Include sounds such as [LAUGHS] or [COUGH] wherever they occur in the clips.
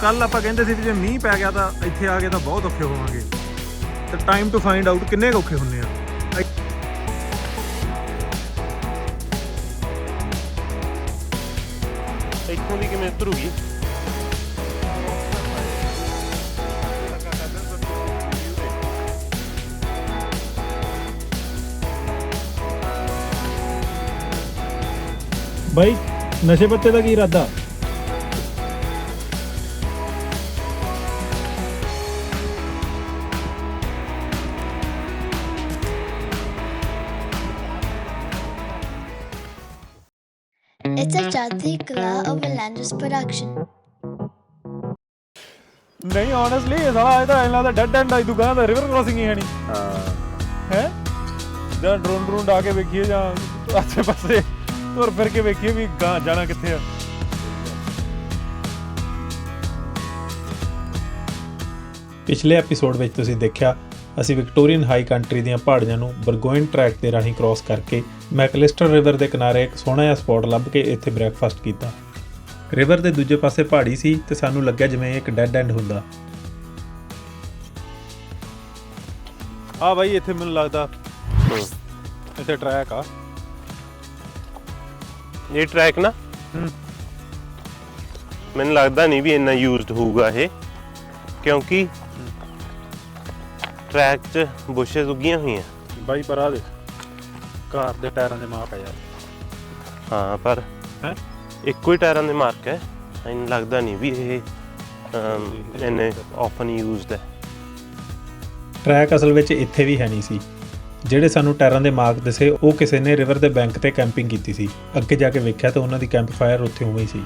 ਕੱਲ ਆਪਾਂ ਕਹਿੰਦੇ ਸੀ ਵੀ ਜੇ ਮੀਂਹ ਪੈ ਗਿਆ ਤਾਂ ਇੱਥੇ ਆ ਕੇ ਤਾਂ ਬਹੁਤ ਔਖੇ ਹੋਵਾਂਗੇ। ਤੇ ਟਾਈਮ ਟੂ ਫਾਈਂਡ ਆਊਟ ਕਿੰਨੇ ਕੁ ਔਖੇ ਹੁੰਨੇ ਆ। ਇੱਥੋਂ ਦੀ ਕਿਵੇਂ ਉਤਰੂਗੀ ਬਾਈ ਨਸ਼ੇ ਪੱਤੇ ਦਾ ਕੀ ਇਰਾਦਾ? It's a Chadri Kala of a Landis production. ਨਹੀਂ ਓਨੈਸਟਲੀ ਇਹ ਸਾਲਾ ਇਹਦਾ ਇਹਨਾਂ ਦਾ ਡੈਡ ਐਂਡ ਆਈ ਦੁਕਾਨ ਦਾ ਰਿਵਰ ਕ੍ਰਾਸਿੰਗ ਹੀ ਹੈ ਨਹੀਂ। ਹਾਂ। ਹੈ? ਜਾਂ ਡਰੋਨ ਡਰੋਨ ਡਾ ਕੇ ਵੇਖੀਏ ਜਾਂ ਆਸੇ ਪਾਸੇ ਤੁਰ ਫਿਰ ਕੇ ਵੇਖੀਏ ਵੀ ਗਾਂ ਜਾਣਾ ਕਿੱਥੇ ਆ। ਪਿਛਲੇ ਐਪੀਸੋਡ ਵਿੱਚ ਤੁਸੀਂ ਦੇਖਿਆ ਅਸੀਂ ਵਿਕਟੋਰੀਅਨ ਹਾਈ ਕੰਟਰੀ ਦੀਆਂ ਪਹਾੜੀਆਂ ਨੂੰ ਬਰਗੋਇਨ ਟਰੈਕ ਦੇ ਰਾਹੀਂ ਕ੍ਰਾਸ ਕਰਕੇ ਮੈਕਲਿਸਟਰ ਰਿਵਰ ਦੇ ਕਿਨਾਰੇ ਇੱਕ ਸੋਹਣਾ ਜਿਹਾ ਸਪੌਟ ਲੱਭ ਕੇ ਇੱਥੇ ਬ੍ਰੇਕਫਾਸਟ ਕੀਤਾ। ਰਿਵਰ ਦੇ ਦੂਜੇ ਪਾਸੇ ਪਹਾੜੀ ਸੀ ਤੇ ਸਾਨੂੰ ਲੱਗਿਆ ਜਿਵੇਂ ਇੱਕ ਡੈੱਡ ਐਂਡ ਹੁੰਦਾ। ਆ ਬਾਈ ਇੱਥੇ ਮੈਨੂੰ ਲੱਗਦਾ ਇੱਥੇ ਟਰੈਕ ਆ। ਇਹ ਟਰੈਕ ਨਾ। ਮੈਨੂੰ ਲੱਗਦਾ ਨਹੀਂ ਵੀ ਇੰਨਾ ਯੂਜ਼ਡ ਹੋਊਗਾ ਇਹ ਕਿਉਂਕਿ ਟਰੈਕ 'ਚ ਬੁਸ਼ੇਸ ਉੱਗੀਆਂ ਹੋਈਆਂ। ਬਾਈ ਪਰ ਆ ਦੇਖ ਕਾਰ ਦੇ ਟਾਇਰਾਂ ਦੇ ਮਾਪ ਆ ਯਾਰ। ਹਾਂ ਪਰ ਹੈਂ? ਇੱਕੋ ਹੀ ਟਾਇਰਾਂ ਦੇ ਮਾਰਕ ਹੈ। ਮੈਨੂੰ ਲੱਗਦਾ ਨਹੀਂ ਵੀ ਇਹ ਅਮ, ਇੰਨੇ ਆਫਨ ਯੂਜ਼ਡ ਹੈ। ਟਰੈਕ ਅਸਲ ਵਿੱਚ ਇੱਥੇ ਵੀ ਹੈ ਨਹੀਂ ਸੀ। ਜਿਹੜੇ ਸਾਨੂੰ ਟਾਇਰਾਂ ਦੇ ਮਾਰਕ ਦਿਸੇ ਉਹ ਕਿਸੇ ਨੇ ਰਿਵਰ ਦੇ ਬੈਂਕ ਤੇ ਕੈਂਪਿੰਗ ਕੀਤੀ ਸੀ। ਅੱਗੇ ਜਾ ਕੇ ਵੇਖਿਆ ਤਾਂ ਉਹਨਾਂ ਦੀ ਕੈਂਪ ਫਾਇਰ ਉੱਥੇ ਉਵੇਂ ਹੀ ਸੀ।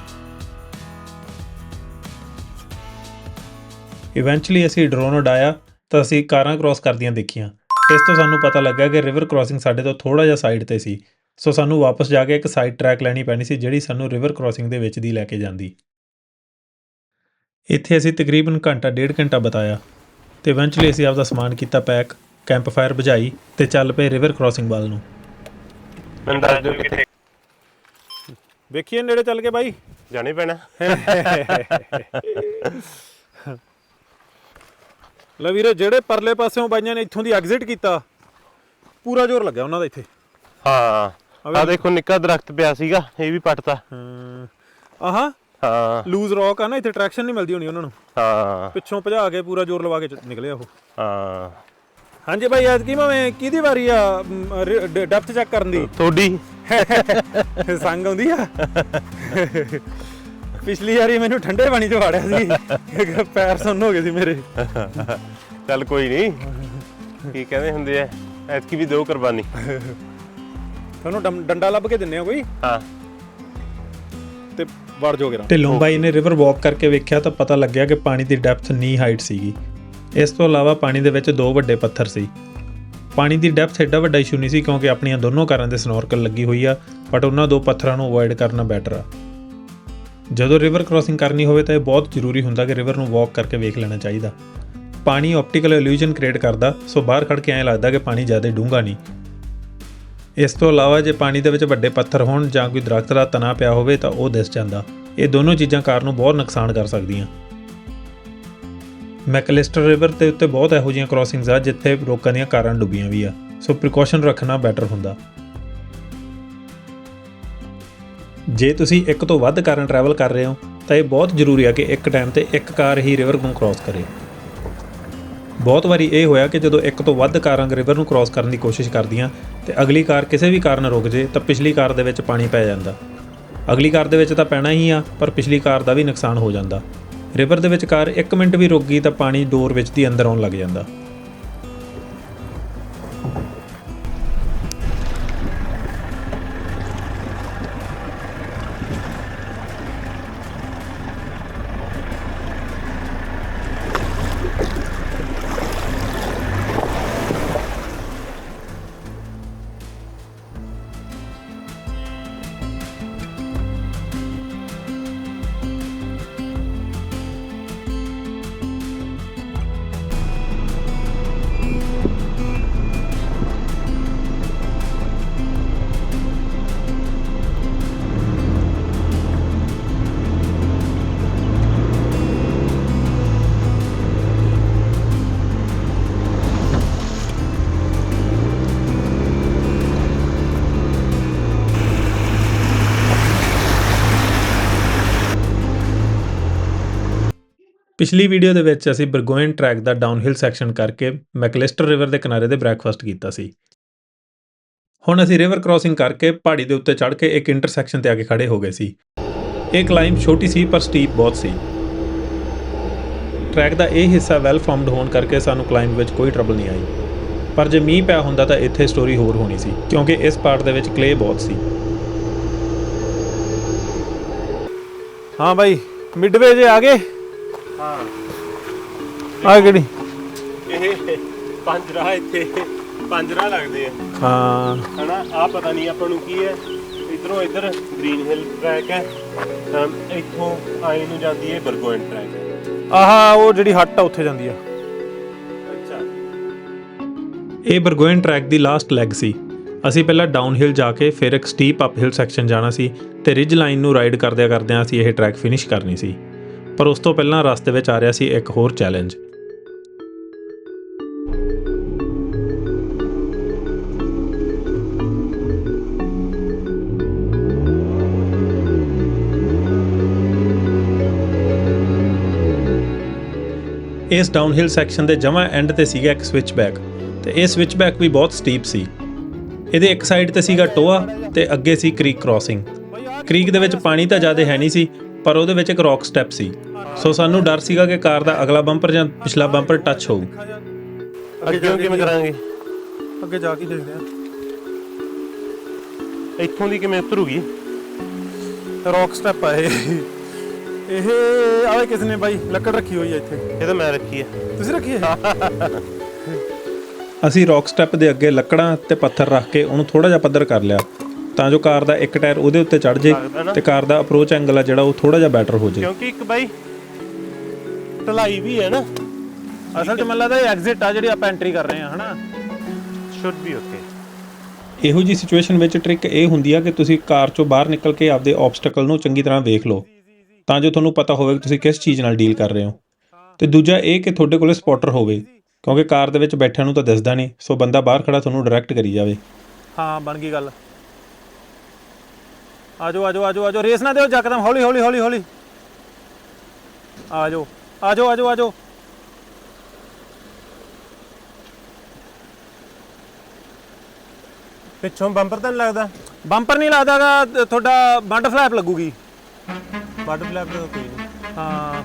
ਇਵੈਂਚੁਅਲੀ ਅਸੀਂ ਡਰੋਨ ਉਡਾਇਆ। ਤਾਂ ਅਸੀਂ ਕਾਰਾਂ ਕ੍ਰਾਸ ਕਰਦੀਆਂ ਦੇਖੀਆਂ। ਇਸ ਤੋਂ ਸਾਨੂੰ ਪਤਾ ਲੱਗਾ ਕਿ ਰਿਵਰ ਕ੍ਰਾਸਿੰਗ ਸਾਡੇ ਤੋਂ ਥੋੜਾ ਜਿਹਾ ਸਾਈਡ ਤੇ ਸੀ। ਸੋ ਸਾਨੂੰ ਵਾਪਸ ਜਾ ਕੇ ਇੱਕ ਸਾਈਡ ਟਰੈਕ ਲੈਣੀ ਪੈਣੀ ਸੀ ਜਿਹੜੀ ਸਾਨੂੰ ਰਿਵਰ ਕ੍ਰਾਸਿੰਗ ਦੇ ਵਿੱਚ ਦੀ ਲੈ ਕੇ ਜਾਂਦੀ। ਇੱਥੇ ਅਸੀਂ ਤਕਰੀਬਨ ਘੰਟਾ ਡੇਢ ਘੰਟਾ ਬਤਾਇਆ। ਤੇ ਇਵੈਂਚੁਅਲੀ ਅਸੀਂ ਆਪਦਾ ਸਮਾਨ ਕੀਤਾ ਪੈਕ ਕੈਂਪ ਫਾਇਰ ਬੁਝਾਈ ਤੇ ਚੱਲ ਪਏ ਰਿਵਰ ਕ੍ਰਾਸਿੰਗ ਵੱਲ ਨੂੰ। ਮੈਨੂੰ ਦੱਸ ਦਿਓ ਕਿੱਥੇ ਵੇਖੀਏ ਨੇੜੇ ਚੱਲ ਕੇ ਬਾਈ। ਜਾਣੇ ਪੈਣਾ। [LAUGHS] ਲੈ ਵੀਰੇ ਜਿਹੜੇ ਪਰਲੇ ਪਾਸਿਓਂ ਬਾਈਆਂ ਨੇ ਇੱਥੋਂ ਦੀ ਐਗਜ਼ਿਟ ਕੀਤਾ ਪੂਰਾ ਜ਼ੋਰ ਲੱਗਿਆ ਉਹਨਾਂ ਦਾ ਇੱਥੇ। ਹਾਂ ਆ ਦੇਖੋ ਨਿੱਕਾ ਦਰਖਤ ਪਿਆ ਸੀਗਾ ਇਹ ਵੀ ਪੱਟਤਾ। ਹਾਂ। ਆਹਾਂ ਹਾਂ। ਲੂਜ਼ ਰੌਕ ਆ ਨਾ ਇੱਥੇ ਟਰੈਕਸ਼ਨ ਨਹੀਂ ਮਿਲਦੀ ਹੋਣੀ ਉਹਨਾਂ ਨੂੰ। ਹਾਂ। ਪਿੱਛੋਂ ਭਜਾ ਕੇ ਪੂਰਾ ਜ਼ੋਰ ਲਵਾ ਕੇ ਨਿਕਲਿਆ ਉਹ। ਹਾਂ। ਹਾਂਜੀ ਬਾਈ ਅੱਜ ਕੀ ਮੈਂ ਕਿਹਦੀ ਵਾਰੀ ਆ ਡੈਪਥ ਚੈੱਕ ਕਰਨ ਦੀ? ਤੁਹਾਡੀ। [LAUGHS] ਸੰਗ ਆਉਂਦੀ ਆ। ਪਿਛਲੀ ਵਾਰੀ ਮੈਨੂੰ ਠੰਡੇ ਪਾਣੀ 'ਚ ਵਾੜਿਆ ਸੀ। ਪੈਰ ਸੁੰਨ ਹੋ ਗਏ ਸੀ ਮੇਰੇ। ਚੱਲ ਕੋਈ ਨਹੀਂ। ਕੀ ਕਹਿੰਦੇ ਹੁੰਦੇ ਐ ਐਤਕੀ ਵੀ ਦਿਓ ਕੁਰਬਾਨੀ। ਤੁਹਾਨੂੰ ਡੰ- ਡੰਡਾ ਲੱਭ ਕੇ ਦਿੰਨੇ ਆ ਕੋਈ? ਹਾਂ। ਤੇ ਵੜ ਜਾਓਗੇ ਰਾਂ ਢਿੱਲੋਂ ਬਾਈ ਨੇ ਰਿਵਰ ਵਾਕ ਕਰਕੇ ਵੇਖਿਆ ਤਾਂ ਪਤਾ ਲੱਗਿਆ ਕਿ ਪਾਣੀ ਦੀ ਡੈਪਥ ਨੀ ਹਾਈਟ ਸੀਗੀ। ਇਸ ਤੋਂ ਇਲਾਵਾ ਪਾਣੀ ਦੇ ਵਿੱਚ ਦੋ ਵੱਡੇ ਪੱਥਰ ਸੀ। ਪਾਣੀ ਦੀ ਡੈਪਥ ਐਡਾ ਵੱਡਾ ਇਸ਼ੂ ਨਹੀਂ ਸੀ ਕਿਉਂਕਿ ਆਪਣੀਆਂ ਦੋਨੋਂ ਕਾਰਾਂ ਦੇ ਸਨੋਰਕਲ ਲੱਗੀ ਹੋਈ ਆ ਬਟ ਉਹਨਾਂ ਦੋ ਪੱਥਰਾਂ ਨੂੰ ਅਵੋਇਡ ਕਰਨਾ ਬੈਟਰ ਆ। ਜਦੋਂ ਰਿਵਰ ਕ੍ਰਾਸਿੰਗ ਕਰਨੀ ਹੋਵੇ ਤਾਂ ਇਹ ਬਹੁਤ ਜ਼ਰੂਰੀ ਹੁੰਦਾ ਕਿ ਰਿਵਰ ਨੂੰ ਵਾਕ ਕਰਕੇ ਵੇਖ ਲੈਣਾ ਚਾਹੀਦਾ। ਪਾਣੀ ਆਪਟੀਕਲ ਇਲੂਜਨ ਕ੍ਰੀਏਟ ਕਰਦਾ, ਸੋ ਬਾਹਰ ਖੜ ਕੇ ਐਂ ਲੱਗਦਾ ਕਿ ਪਾਣੀ ਜ਼ਿਆਦਾ ਡੂੰਘਾ ਨਹੀਂ। ਇਸ ਤੋਂ ਇਲਾਵਾ ਜੇ ਪਾਣੀ ਦੇ ਵਿੱਚ ਵੱਡੇ ਪੱਥਰ ਹੋਣ ਜਾਂ ਕੋਈ ਦਰਖਤ ਦਾ ਤਣਾ ਪਿਆ ਹੋਵੇ ਤਾਂ ਉਹ ਦਿਸ ਜਾਂਦਾ। ਇਹ ਦੋਨੋਂ ਚੀਜ਼ਾਂ ਕਾਰ ਨੂੰ ਬਹੁਤ ਨੁਕਸਾਨ ਕਰ ਸਕਦੀਆਂ। ਮੈਕਲਿਸਟਰ ਰਿਵਰ ਤੇ ਉੱਤੇ ਬਹੁਤ ਇਹੋ ਜਿਹੀਆਂ ਕ੍ਰਾਸਿੰਗਸ ਆ ਜਿੱਥੇ ਲੋਕਾਂ ਦੀਆਂ ਕਾਰਾਂ ਡੁੱਬੀਆਂ ਵੀ ਆ। ਸੋ ਪ੍ਰੀਕਾਸ਼ਨ ਰੱਖਣਾ ਬੈਟਰ ਹੁੰਦਾ। ਜੇ ਤੁਸੀਂ ਇੱਕ ਤੋਂ ਵੱਧ ਕਾਰਾਂ ਟਰੈਵਲ ਕਰ ਰਹੇ ਹੋ, ਤਾਂ ਇਹ ਬਹੁਤ ਜ਼ਰੂਰੀ ਆ ਕਿ ਇੱਕ ਟਾਈਮ ਤੇ ਇੱਕ ਕਾਰ ਹੀ ਰਿਵਰ ਨੂੰ ਕ੍ਰਾਸ ਕਰੇ। ਬਹੁਤ ਵਾਰੀ ਇਹ ਹੋਇਆ ਕਿ ਜਦੋਂ ਇੱਕ ਤੋਂ ਵੱਧ ਕਾਰਾਂ ਰਿਵਰ ਨੂੰ ਕ੍ਰਾਸ ਕਰਨ ਦੀ ਕੋਸ਼ਿਸ਼ ਕਰਦੀਆਂ, ਤੇ ਅਗਲੀ ਕਾਰ ਕਿਸੇ ਵੀ ਕਾਰਨ ਰੁਕ ਜੇ, ਤਾਂ ਪਿਛਲੀ ਕਾਰ ਦੇ ਵਿੱਚ ਪਾਣੀ ਪੈ ਜਾਂਦਾ। ਅਗਲੀ ਕਾਰ ਦੇ ਵਿੱਚ ਤਾਂ ਪੈਣਾ ਹੀ ਆ, ਪਰ ਪਿਛਲੀ ਕਾਰ ਦਾ ਵੀ ਨੁਕਸਾਨ ਹੋ ਜਾਂਦਾ। ਰਿਵਰ ਦੇ ਵਿੱਚ ਕਾਰ 1 ਮਿੰਟ ਵੀ ਰੁਕ ਗਈ, ਤਾਂ ਪਾਣੀ ਡੋਰ ਵਿੱਚ ਦੀ ਅੰਦਰ ਆਉਣ ਲੱਗ ਜਾਂਦਾ। ਪਿਛਲੀ ਵੀਡੀਓ ਦੇ ਵਿੱਚ ਅਸੀਂ ਬਰਗੋਇਨ ਟਰੈਕ ਦਾ ਡਾਊਨਹਿਲ ਸੈਕਸ਼ਨ ਕਰਕੇ ਮੈਕਲਿਸਟਰ ਰਿਵਰ ਦੇ ਕਿਨਾਰੇ ਦੇ ਬ੍ਰੈਕਫਾਸਟ ਕੀਤਾ ਸੀ। ਹੁਣ ਅਸੀਂ ਰਿਵਰ ਕ੍ਰਾਸਿੰਗ ਕਰਕੇ ਪਹਾੜੀ ਦੇ ਉੱਤੇ ਚੜ੍ਹ ਕੇ ਇੱਕ ਇੰਟਰਸੈਕਸ਼ਨ ਤੇ ਆ ਕੇ ਖੜੇ ਹੋ ਗਏ ਸੀ। ਇਹ ਕਲਾਈਂਬ ਛੋਟੀ ਸੀ ਪਰ ਸਟੀਪ ਬਹੁਤ ਸੀ। ਟਰੈਕ ਦਾ ਇਹ ਹਿੱਸਾ ਵੈਲ ਫਾਰਮਡ ਹੋਣ ਕਰਕੇ ਸਾਨੂੰ ਕਲਾਈਂਬ ਵਿੱਚ ਕੋਈ ਟਰਬਲ ਨਹੀਂ ਆਈ। ਪਰ ਜੇ ਮੀਂਹ ਪਿਆ ਹੁੰਦਾ ਤਾਂ ਇੱਥੇ ਸਟੋਰੀ ਹੋਰ ਹੋਣੀ ਸੀ, ਕਿਉਂਕਿ ਇਸ ਪਾਰਟ ਦੇ ਵਿੱਚ ਕਲੇ ਬਹੁਤ ਸੀ। ਹਾਂ ਬਾਈ ਮਿਡਵੇ ਜੇ ਆ ਗਏ। ਹਾਂ। ਆ ਕਿਹੜੀ? ਇਹ ਪੰਜ ਰਾਹ ਇੱਥੇ ਪੰਜ ਰਾਹ ਲੱਗਦੇ ਆ। ਹਾਂ। ਹਨਾ ਆ ਪਤਾ ਨਹੀਂ ਆਪਾਂ ਨੂੰ ਕੀ ਹੈ। ਇਧਰੋਂ ਇਧਰ ਗ੍ਰੀਨ ਹਿਲ ਟਰੈਕ ਹੈ। ਤਾਂ ਇੱਥੋਂ ਆਈ ਨੂੰ ਜਾਂਦੀ ਹੈ ਬਰਗੋਇਨ ਟਰੈਕ ਆਹਾ ਉਹ ਜਿਹੜੀ ਹੱਟ ਆ ਉੱਥੇ ਜਾਂਦੀ ਆ। ਅੱਛਾ। ਇਹ ਬਰਗੋਇਨ ਟਰੈਕ ਦੀ ਲਾਸਟ ਲੈਗ ਸੀ। ਅਸੀਂ ਪਹਿਲਾਂ ਡਾਊਨਹਿਲ ਜਾ ਕੇ ਫਿਰ ਇੱਕ ਸਟੀਪ ਅਪਹਿਲ ਸੈਕਸ਼ਨ ਜਾਣਾ ਸੀ ਤੇ ਰਿਜ ਲਾਈਨ ਨੂੰ ਰਾਈਡ ਕਰਦਿਆਂ ਕਰਦਿਆਂ ਅਸੀਂ ਇਹ ਟਰੈਕ ਫਿਨਿਸ਼ ਕਰਨੀ ਸੀ। ਪਰ ਉਸ ਤੋਂ ਪਹਿਲਾਂ ਰਸਤੇ ਵਿੱਚ ਆ ਰਿਹਾ ਸੀ ਇੱਕ ਹੋਰ ਚੈਲੰਜ ਇਸ ਡਾਊਨਹਿਲ ਸੈਕਸ਼ਨ ਦੇ ਜਮਾ ਐਂਡ ਤੇ ਸੀਗਾ ਇੱਕ ਸਵਿਚਬੈਕ ਤੇ ਇਹ ਸਵਿਚਬੈਕ ਵੀ ਬਹੁਤ ਸਟੀਪ ਸੀ। ਇਹਦੇ ਇੱਕ ਸਾਈਡ ਤੇ ਸੀਗਾ ਟੋਆ ਤੇ ਅੱਗੇ ਸੀ ਕ੍ਰੀਕ ਕ੍ਰਾਸਿੰਗ ਕ੍ਰੀਕ ਦੇ ਵਿੱਚ ਪਾਣੀ ਤਾਂ ਜ਼ਿਆਦਾ ਹੈ ਨਹੀਂ ਸੀ ਪਰ ਉਹਦੇ ਵਿੱਚ ਇੱਕ ਰੌਕ ਸਟੈਪ ਸੀ। ਸੋ ਸਾਨੂੰ ਡਰ ਸੀਗਾ ਕਿ ਕਾਰ ਦਾ ਅਗਲਾ ਬੰਪਰ ਜਾਂ ਪਿਛਲਾ ਬੰਪਰ ਟੱਚ ਹੋਊ। ਅੱਗੇ ਕਿਵੇਂ ਕਰਾਂਗੇ? ਅੱਗੇ ਜਾ ਕੇ ਦੇਖਦੇ ਆ। ਇੱਥੋਂ ਦੀ ਕਿਵੇਂ ਉਤਰੂਗੀ? ਰੌਕ ਸਟੈਪ ਆ ਇਹ। ਇਹ ਆਵੇ ਕਿਸ ਨੇ ਬਾਈ? ਲੱਕੜ ਰੱਖੀ ਹੋਈ ਆ ਇੱਥੇ। ਇਹ ਤਾਂ ਮੈਂ ਰੱਖੀ ਹੈ ਤੁਸੀਂ ਰੱਖੀ ਹੈ [LAUGHS] ਅਸੀਂ ਰੌਕ ਸਟੈਪ ਦੇ ਅੱਗੇ ਲੱਕੜਾਂ ਤੇ ਪੱਥਰ ਰੱਖ ਕੇ ਉਹਨੂੰ ਥੋੜਾ ਜਿਹਾ ਪੱਧਰ ਕਰ ਲਿਆ। ਤਾਂ ਜੋ ਕਾਰ ਦਾ ਇੱਕ ਟਾਇਰ ਉਹਦੇ ਉੱਤੇ ਚੜ ਜੇ ਲੱਗਦਾ ਨਾ। ਤੇ ਕਾਰ ਦਾ ਅਪਰੋਚ ਐਂਗਲ ਆ ਜਿਹੜਾ ਉਹ ਥੋੜਾ ਜਿਹਾ ਬੈਟਰ ਹੋ ਜੇ। ਕਿਉਂਕਿ ਇੱਕ ਬਾਈ ਢਲਾਈ ਵੀ ਹੈ ਨਾ। ਅਸਲ 'ਚ ਮੈਨੂੰ ਲੱਗਦਾ ਇਹ ਐਗਜ਼ਿਟ ਆ ਜਿਹੜੀ ਆਪਾਂ ਐਂਟਰੀ ਕਰ ਰਹੇ ਆ ਹਨਾ? ਸ਼ੁੱਡ ਬੀ ਓਕੇ ਇਹੋ ਜੀ ਸਿਚੁਏਸ਼ਨ ਵਿੱਚ ਟ੍ਰਿਕ ਇਹ ਹੁੰਦੀ ਆ ਕਿ ਤੁਸੀਂ ਕਾਰ ਚੋਂ ਬਾਹਰ ਨਿਕਲ ਕੇ ਆਪਦੇ ਆਬਸਟਕਲ ਨੂੰ ਚੰਗੀ ਤਰ੍ਹਾਂ ਵੇਖ ਲਓ। ਤਾਂ ਜੋ ਤੁਹਾਨੂੰ ਪਤਾ ਹੋਵੇ ਕਿ ਤੁਸੀਂ ਕਿਸ ਚੀਜ਼ ਨਾਲ ਡੀਲ ਕਰ ਰਹੇ ਹੋ। ਤੇ ਦੂਜਾ ਇਹ ਕਿ ਤੁਹਾਡੇ ਕੋਲੇ ਸਪੌਟਰ ਹੋਵੇ ਕਿਉਂਕਿ ਕਾਰ ਦੇ ਵਿੱਚ ਬੈਠਿਆਂ ਨੂੰ ਤਾਂ ਦਿਸਦਾ ਨਹੀਂ ਸੋ ਬੰਦਾ ਬਾਹਰ ਖੜਾ ਤੁਹਾਨੂੰ ਡਾਇਰੈਕਟ ਕਰੀ ਜਾਵੇ। ਹਾਂ ਬਣ ਗਈ ਗੱਲ। ਆਜੋ ਆਜੋ ਆਜੋ ਆਜੋ। ਰੇਸ ਨਾ ਦਿਓ ਜੱਕਦਮ। ਹੌਲੀ ਹੌਲੀ ਹੌਲੀ ਹੌਲੀ। ਆਜੋ ਆਜੋ ਆਜੋ ਆਜੋ। ਪਿੱਛੋਂ ਬੰਪਰ ਤਾਂ ਨੀ ਲੱਗਦਾ? ਬੰਪਰ ਨਹੀਂ ਲੱਗਦਾਗਾ ਤੁਹਾਡਾ ਬੰਡ ਫਲੈਪ ਲੱਗੂਗੀ। ਬੱਡ ਫਲੈਪ ਤਾਂ ਕੋਈ ਨਹੀਂ ਹਾਂ।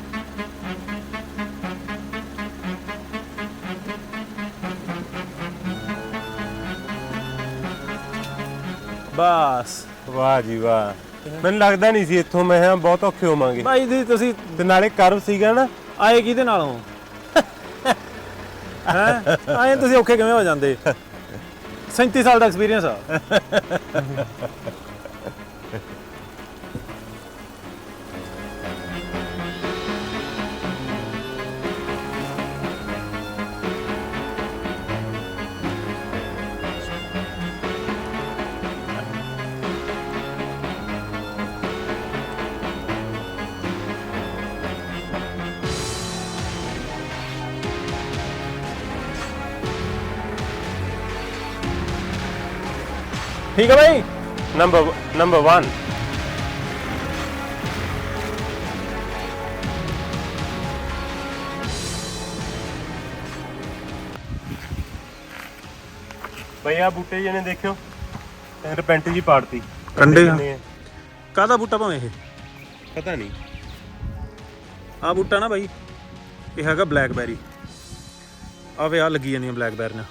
ਬਸ। ਵਾਹ ਜੀ ਵਾਹ। ਮੈਨੂੰ ਲੱਗਦਾ ਨਹੀਂ ਸੀ ਇੱਥੋਂ ਮੈਂ ਕਿਹਾ ਬਹੁਤ ਔਖੇ ਹੋਵਾਂਗੇ। ਭਾਈ ਜੀ ਤੁਸੀਂ ਤੇ ਨਾਲੇ ਕਰਵ ਸੀਗਾ ਨਾ। ਆਏ ਕਿਹਦੇ ਨਾਲੋਂ। ਹੈ? ਆਏ ਤੁਸੀਂ ਔਖੇ ਕਿਵੇਂ ਹੋ ਜਾਂਦੇ? [LAUGHS] 37 ਸਾਲ ਦਾ ਐਕਸਪੀਰੀਅੰਸ ਆ। ਠੀਕ ਹੈ ਭਾਈ ਨੰਬਰ ਨੰਬਰ 1 ਭਈਆ ਬੂਟੇ ਜਿਹਨੇ ਦੇਖਿਓ। ਤੇ ਰਿਪੈਂਟ ਜੀ ਪਾੜਤੀ। ਕੰਡੇ ਆ। ਕਿੰਨੇ ਆ? ਕਾਹਦਾ ਬੂਟਾ ਭਾਵੇਂ ਇਹ? ਪਤਾ ਨਹੀਂ। ਆ ਬੂਟਾ ਨਾ ਬਾਈ ਇਹ ਹੈਗਾ ਬਲੈਕਬੈਰੀ। ਆਵੇ ਆ ਲੱਗੀ ਜਾਂਦੀਆਂ ਬਲੈਕਬੈਰੀਆਂ।